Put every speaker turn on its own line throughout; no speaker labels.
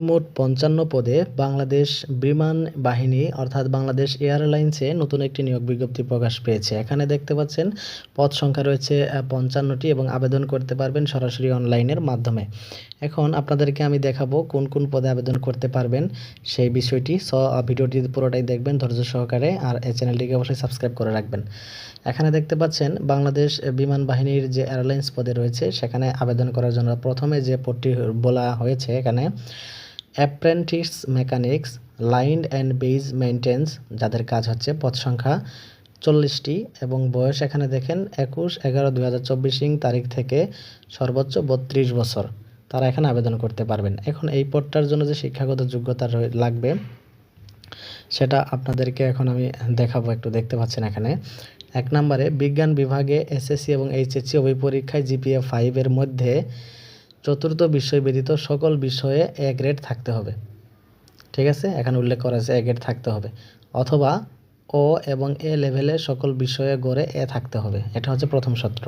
মোট পঞ্চান্ন পদে বাংলাদেশ বিমান বাহিনী, অর্থাৎ বাংলাদেশ এয়ারলাইন্সে নতুন একটি নিয়োগ বিজ্ঞপ্তি প্রকাশ পেয়েছে। এখানে দেখতে পাচ্ছেন, পদ সংখ্যা রয়েছে পঞ্চান্নটি এবং আবেদন করতে পারবেন সরাসরি অনলাইনের মাধ্যমে। এখন আপনাদেরকে আমি দেখাবো কোন কোন পদে আবেদন করতে পারবেন। সেই বিষয়টি, স ভিডিওটি পুরোটাই দেখবেন ধৈর্য সহকারে আর, এই চ্যানেলটিকে অবশ্যই সাবস্ক্রাইব করে রাখবেন। এখানে দেখতে পাচ্ছেন, বাংলাদেশ বিমান বাহিনীর যে এয়ারলাইন্স পদে রয়েছে, সেখানে আবেদন করার জন্য প্রথমে যে পদটি বলা হয়েছে এখানে apprentice mechanics, line and base maintenance যাদের কাজ হচ্ছে পদ সংখ্যা চল্লিশটি এবং বয়স এখানে দেখেন একুশ এগারো দু হাজার চব্বিশ তারিখ থেকে সর্বোচ্চ বত্রিশ বছর। তারা এখানে আবেদন করতে পারবেন। এখন এই পদটার জন্য যে শিক্ষাগত যোগ্যতা লাগবে, সেটা আপনাদেরকে এখন আমি দেখাবো একটু, দেখতে পাচ্ছেন এখানে। এক নম্বরে, বিজ্ঞান বিভাগে এসএসসি এবং এইচএসসি উভয় পরীক্ষায় জিপিএ ফাইভের মধ্যে চতুর্থ বিষয় ব্যতীত সকল বিষয়ে এ গ্রেড থাকতে হবে। ঠিক আছে? এখানে উল্লেখ করা আছে এ গ্রেড থাকতে হবে। অথবা ও এবং এ লেভেলে সকল বিষয়ে গড়ে এ থাকতে হবে। এটা হচ্ছে প্রথম সূত্র।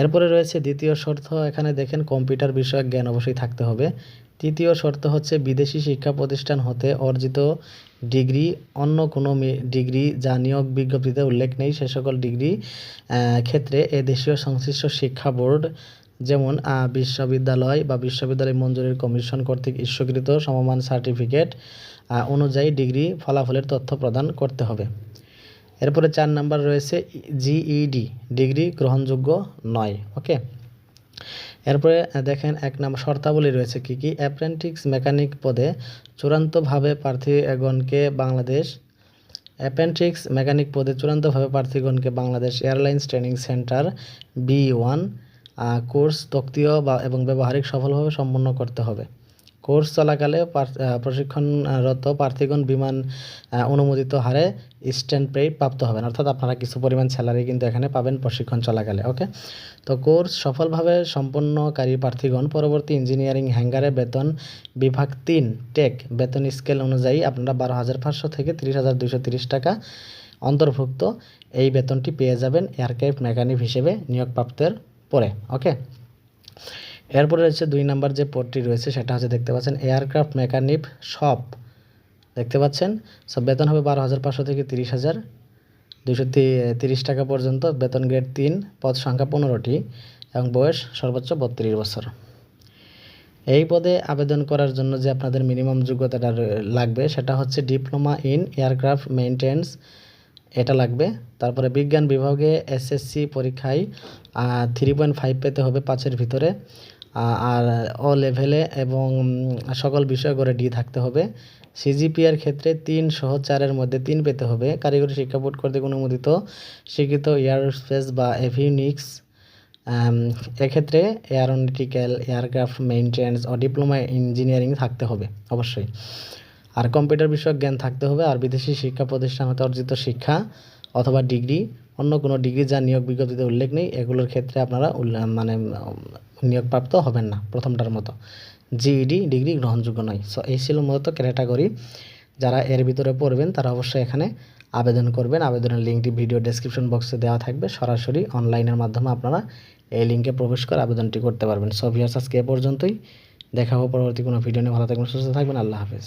এরপরে রয়েছে দ্বিতীয় শর্ত। এখানে দেখেন কম্পিউটার বিষয়ক জ্ঞান অবশ্যই থাকতে হবে। তৃতীয় শর্ত হচ্ছে বিদেশি শিক্ষা প্রতিষ্ঠান হতে অর্জিত ডিগ্রি, অন্য কোনো ডিগ্রি যা নিয়োগ বিজ্ঞপ্তিতে উল্লেখ নেই। সে সকল ডিগ্রি ক্ষেত্রে এ দেশীয় সংশ্লিষ্ট শিক্ষা বোর্ড যেমন বিশ্ববিদ্যালয় বা বিশ্ববিদ্যালয় মঞ্জুরির কমিশন কর্তৃক ইস্যুকৃত সমমান সার্টিফিকেট অনুযায়ী ডিগ্রি ফলাফলের তথ্য প্রদান করতে হবে। এরপরে চার নাম্বার রয়েছে জিইডি ডিগ্রি গ্রহণযোগ্য নয়, ওকে? এরপরে দেখেন এক নাম শর্তাবলী রয়েছে কি কি? অ্যাপ্রেন্টিক্স মেকানিক পদে চূড়ান্তভাবে প্রার্থী প্রার্থীগণকে বাংলাদেশ অ্যাপেন্ট্রিক্স মেকানিক পদে চূড়ান্তভাবে প্রার্থীগণকে Bangladesh airlines training centre B one course তক্তীয় বা এবং ব্যবহারিক সফলভাবে সম্পন্ন করতে হবে। কোর্স চলাকালে প্রশিক্ষণরত প্রার্থীগণ বিমান অনুমোদিত হারে স্ট্যান্ড পে প্রাপ্ত হবেন। অর্থাৎ আপনারা কিছু পরিমাণ স্যালারি কিন্তু এখানে পাবেন প্রশিক্ষণ চলাকালে, ওকে? তো কোর্স সফলভাবে সম্পন্নকারী প্রার্থীগণ পরবর্তী ইঞ্জিনিয়ারিং হ্যাঙ্গারে বেতন বিভাগ তিন, টেক, বেতন স্কেল অনুযায়ী আপনারা বারো হাজার পাঁচশো থেকে তিরিশ হাজার দুশো তিরিশ টাকা অন্তর্ভুক্ত। এই বেতনটি পেয়ে যাবেন এয়ারক্রাফট মেকানিক হিসেবে নিয়োগপ্রাপ্তের পরে ওকে এরপরে রয়েছে দুই নাম্বার যে পদটি রয়েছে, সেটা হচ্ছে দেখতে পাচ্ছেন এয়ারক্রাফট মেকানিক শপ দেখতে পাচ্ছেন? সব বেতন হবে বারো হাজার পাঁচশো থেকে তিরিশ হাজার। দুশো তিরিশ টাকা পর্যন্ত, বেতন গ্রেড তিন, পদ সংখ্যা পনেরোটি, এবং বয়স সর্বোচ্চ বত্রিশ বছর। এই পদে আবেদন করার জন্য যে আপনাদের মিনিমাম যোগ্যতাটা লাগবে, সেটা হচ্ছে ডিপ্লোমা ইন এয়ারক্রাফট মেইনটেন্স এটা লাগবে। তারপরে বিজ্ঞান বিভাগে এসএসসি পরীক্ষায় থ্রি পয়েন্ট ফাইভ পেতে হবে পাঁচের ভিতরে। আর ও লেভেলে এবং সকল বিষয় করে ডি থাকতে হবে। সিজিপিআর ক্ষেত্রে তিন সহ চারের মধ্যে তিন পেতে হবে। কারিগরি শিক্ষা বোর্ড কর্তৃক অনুমোদিত। স্বীকৃত এয়ারস্পেস বা এভিনিক্স এক্ষেত্রে এয়ারোনটিক্যাল এয়ারক্রাফট মেইনটেন্স ও ডিপ্লোমা ইঞ্জিনিয়ারিং থাকতে হবে, অবশ্যই। আর কম্পিউটার বিষয়ক জ্ঞান থাকতে হবে, আর বিদেশি শিক্ষা প্রতিষ্ঠান হতে অর্জিত শিক্ষা অথবা ডিগ্রি, অন্য কোনো ডিগ্রি যা নিয়োগ বিজ্ঞপ্তিতে উল্লেখ নেই, এগুলোর ক্ষেত্রে আপনারা মানে নিয়োগপ্রাপ্ত হবেন না প্রথমটার মতো। জিইডি ডিগ্রি গ্রহণযোগ্য নয়। সো এই ছিল মূলত ক্যাটাগরি। যারা এর ভিতরে পড়বেন, তারা অবশ্যই এখানে আবেদন করবেন। আবেদনের লিঙ্কটি ভিডিও ডেসক্রিপশন বক্সে দেওয়া থাকবে। সরাসরি অনলাইনের মাধ্যমে আপনারা এই লিঙ্কে প্রবেশ করে আবেদনটি করতে পারবেন। সো ভিউয়ার্স আজকে এ পর্যন্তই। দেখা হবে পরবর্তী কোনো ভিডিও নিয়ে। ভালো থাকবেন, সুস্থ থাকবেন। আল্লাহ হাফেজ।